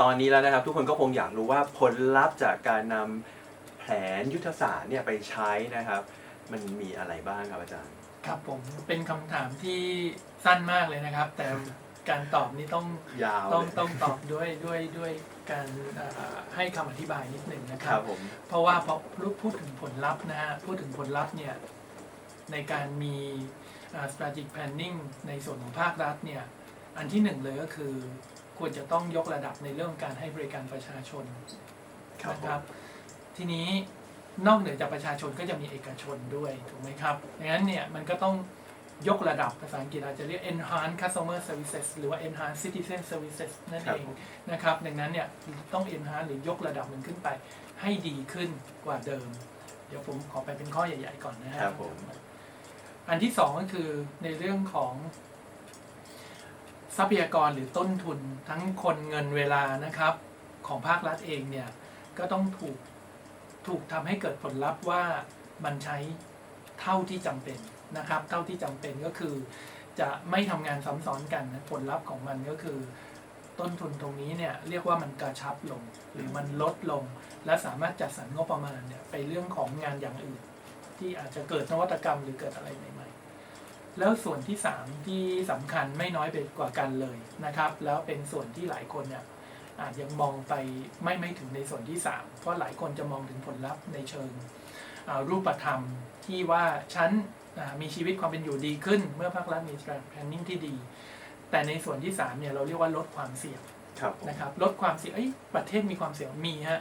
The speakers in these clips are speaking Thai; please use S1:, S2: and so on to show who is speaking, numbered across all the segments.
S1: มาถึงตอนนี้แล้วนะครับ ทุกคนก็คงอยากรู้ว่าผลลัพธ์จากการนำแผนยุทธศาสตร์เนี่ยไปใช้นะครับ มันมีอะไรบ้างครับอาจารย์
S2: ครับผมเป็นคำถามที่สั้นมากเลยนะครับ แต่การตอบนี้ต้อง
S1: ยาว
S2: ต้อง
S1: เลย
S2: ต้องตอบด้วยด้วยด้วยการเอ่อให้คำอธิบายนิดหนึ่งนะค
S1: ค
S2: รั
S1: รับบผม
S2: เพราะว่าพอพูดถึงผลลัพธ์นะฮะพูดถึงผลลัพธ์เนี่ยในการมีอ่า strategic planning ในส่วนของภาครัฐเนี่ยอันที่หนึ่งเลยก็คือ ควรจะต้องยกระดับในเรื่องการให้บริการประชาชน
S1: ครับ
S2: นะ
S1: ผ
S2: ครั
S1: ม
S2: บทีนี้นอกเหนือจากประชาชนก็จะมีเอกชนด้วยถูกไหมครับดังนั้นเนี่ยมันก็ต้องยกระดับภาษาอังกฤษอาจจะเรียก enhance customer services หรือว่า enhance citizen services นั่น
S1: ครับ
S2: เอง
S1: ผม
S2: นะครับดังนั้นเนี่ยต้อง enhance หรือยกระดับมันขึ้นไป ให้ดีขึ้นกว่าเดิม เดี๋ยวผมขอไปเป็นข้อใหญ่ ๆ ก่อนนะฮะ
S1: ครับผม
S2: อันที่สองก็คือในเรื่องของ ทรัพยากรหรือต้นทุนทั้งคนเงินเวลานะครับ ของภาครัฐเองเนี่ยก็ต้องถูกถูกทำให้เกิดผลลัพธ์ว่ามันใช้เท่าที่จำเป็นนะครับ เท่าที่จำเป็นก็คือ จะไม่ทำงานซ้ำซ้อนกันนะผลลัพธ์ของมันก็คือ ต้นทุนตรงนี้เนี่ยเรียกว่ามันกระชับลง หรือมันลดลง และสามารถจัดสรรงบประมาณเนี่ยไปเรื่องของงานอย่างอื่น ที่อาจจะเกิดนวัตกรรมหรือเกิดอะไรใหม่ แล้วส่วนที่สามที่สำคัญไม่น้อยไปกว่ากันเลยนะครับ แล้วเป็นส่วนที่หลายคนเนี่ยอาจยังมองไปไม่ไม่ถึงในส่วนที่สามเพราะหลายคนจะมองถึงผลลัพธ์ในเชิงอ่ารูปธรรมที่ว่าฉันอ่ามีชีวิตความเป็นอยู่ดีขึ้น เมื่อภาครัฐมี strategic planning ที่ดี แต่ในส่วนที่สามเนี่ยเราเรียกว่าลดความเสี่ยง
S1: ครับผม
S2: นะครับลดความเสี่ยงเอ้ยประเทศมีความเสี่ยงมีฮะ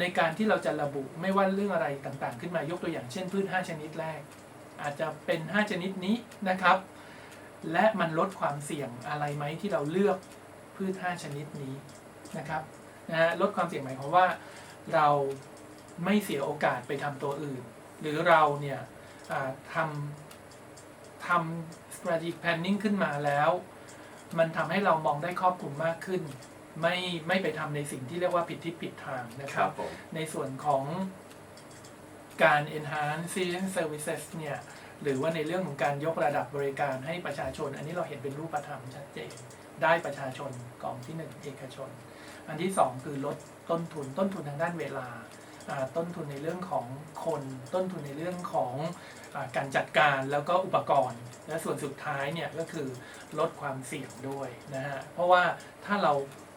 S2: ในการที่เราจะระบุไม่ว่าเรื่องอะไรต่างๆ ขึ้นมายกตัวอย่างเช่นพืช5ชนิดแรก อาจจะเป็น 5 ชนิดนี้นะครับ และมันลดความเสี่ยงอะไรไหมที่เราเลือกพืช 5 ชนิดนี้นะครับนะฮะลดความเสี่ยงหมายความว่าเราไม่เสียโอกาสไปทำตัวอื่น หรือเราเนี่ยอ่าทำทำ strategic planning ขึ้นมาแล้ว มันทำให้เรามองได้ครอบคลุมมากขึ้น ไม่ไม่ไปทำในสิ่งที่เรียกว่าผิดทิศผิดทางนะ
S1: ค
S2: ค
S1: รั
S2: รั
S1: บบผม
S2: ในส่วนของ การ enhance citizen services เนี่ยหรือว่าในเรื่องของการยกระดับบริการให้ประชาชน อันนี้เราเห็นเป็นรูปธรรมชัดเจนได้ประชาชนกองที่หนึ่งเอกชน อันที่สองคือลดต้นทุนต้นทุนทางด้านเวลา ต้นทุนในเรื่องของคนต้นทุนในเรื่องของอการจัดการแล้วก็อุปกรณ์ และส่วนสุดท้ายเนี่ยก็คือลดความเสี่ยงด้วยนะฮะเพราะว่าถ้าเรา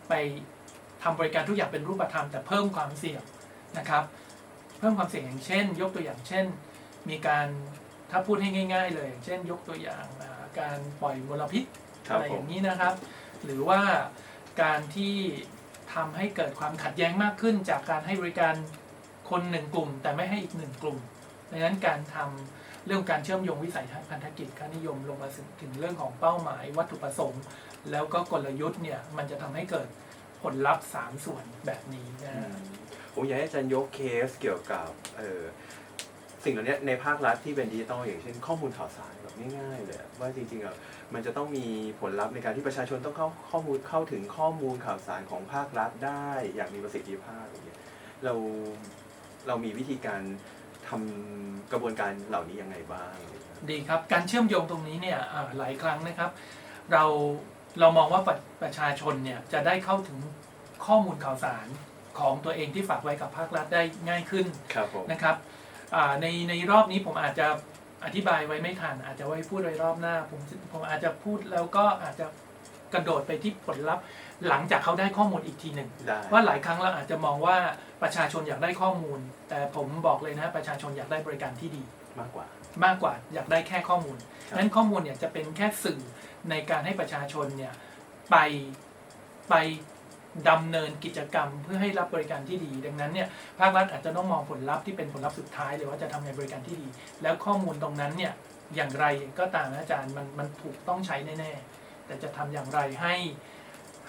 S2: ไปทำบริการทุกอย่างเป็นรูปธรรมแต่เพิ่มความเสี่ยงนะครับ เพิ่มความเสี่ยงอย่างเช่น ยกตัวอย่างเช่น มีการถ้าพูดให้ง่าย ๆ เลยอย่างเช่น ยกตัวอย่างอ่าการปล่อยมลพิษ
S1: ครั
S2: อะ
S1: บ
S2: ไร
S1: ผ
S2: อ
S1: ม
S2: ย่างนี้นะครับ หรือว่าการที่ทำให้เกิดความขัดแย้งมากขึ้น จากการให้บริการคนหนึ่งกลุ่ม แต่ไม่ให้อีกหนึ่งกลุ่มดังนั้นการทำเรื่องการเชื่อมโยงวิสัยทัศน์พันธกิจค่านิยมลงมาถึงเรื่องของเป้าหมายวัตถุประสงค์ แล้วก็กลยุทธ์เนี่ยมันจะทำให้เกิด ผลลัพธ์สามส่วนแบบนี้นะ
S1: อื
S2: ฮะ
S1: มผมอยากให้อาจารย์ยกเคสเกี่ยวกับเออสิ่งเหล่านี้ในภาครัฐที่เป็นดิจิตอลอย่างเช่นข้อมูลข่าวสารแบบง่ายๆเลยอะว่าจริงๆอะมันจะต้องมีผลลัพธ์ในการที่ประชาชนต้องเข้าข้อมูลเข้าถึงข้อมูลข่าวสารของภาครัฐได้อย่างมีประสิทธิภาพอย่างเงี้ยเราเรามีวิธีการทำกระบวนการเหล่านี้ยังไงบ้างอะไรอย่างเงี้ย
S2: ดีครับ การเชื่อมโยงตรงนี้เนี่ยอ่าหลายครั้งนะครับ เรา เรามองว่าประประชาชนเนี่ยจะได้เข้าถึงข้อมูลข่าวสารของตัวเองที่ฝากไว้กับภาครัฐได้ง่ายขึ้น
S1: ครับผม
S2: นะครับอ่าในในรอบนี้ผมอาจจะอธิบายไว้ไม่ทันอาจจะไว้พูดไว้รอบหน้า ผมผมอาจจะพูดแล้วก็อาจจะกระโดดไปที่ผลลัพธ์ หลังจากเขาได้ข้อมูลอีกทีหนึ่ง
S1: ได้
S2: ว่าหลายครั้งเราอาจจะมองว่าประชาชนอยากได้ข้อมูล แต่ผมบอกเลยนะประชาชนอยากได้บริการที่ดี
S1: มากกว่า
S2: มากกว่าอยากได้แค่ข้อมูล
S1: ครับ
S2: นั้นข้อมูลเนี่ยจะเป็นแค่สื่อในการให้ประชาชนเนี่ยไปไปดำเนินกิจกรรมเพื่อให้รับบริการที่ดี ดังนั้นเนี่ยภาครัฐอาจจะต้องมองผลลัพธ์ที่เป็นผลลัพธ์สุดท้ายเลยว่าจะทำไงบริการที่ดี แล้วข้อมูลตรงนั้นเนี่ยอย่างไรก็ตามนะอาจารย์มันมันถูกต้องใช้แน่ๆแต่จะทำอย่างไรให้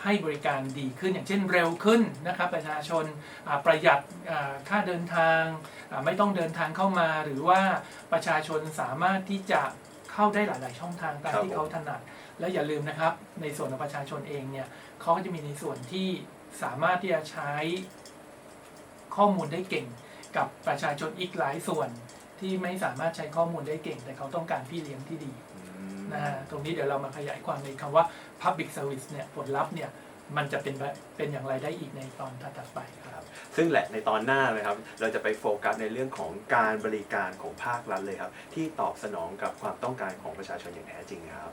S2: ให้บริการดีขึ้นอย่างเช่นเร็วขึ้นนะครับประชาชนอ่าประหยัดอ่าค่าเดินทางอ่าไม่ต้องเดินทางเข้ามา หรือว่าประชาชนสามารถที่จะเข้าได้หลาย ๆ ช่องทางตาม
S1: ครับ
S2: ที่เขาถนัด แล้วอย่าลืมนะครับ ในส่วนของประชาชนเองเนี่ยเขาก็จะมีในส่วนที่สามารถที่จะใช้ข้อมูลได้เก่ง กับประชาชนอีกหลายส่วนที่ไม่สามารถใช้ข้อมูลได้เก่ง แต่เขาต้องการพี่เลี้ยงที่ดี
S1: อืม
S2: นะฮะตรงนี้เดี๋ยวเรามาขยายความในคำว่า Public Service เนี่ยผลลัพธ์เนี่ยมันจะเป็นแบบเป็นอย่างไรได้อีกในตอนถัดไปครับ
S1: ซึ่งแหละในตอนหน้านะครับ เราจะไปโฟกัสในเรื่องของการบริการของภาครัฐเลยครับ ที่ตอบสนองกับความต้องการของประชาชนอย่างแท้จริงครับ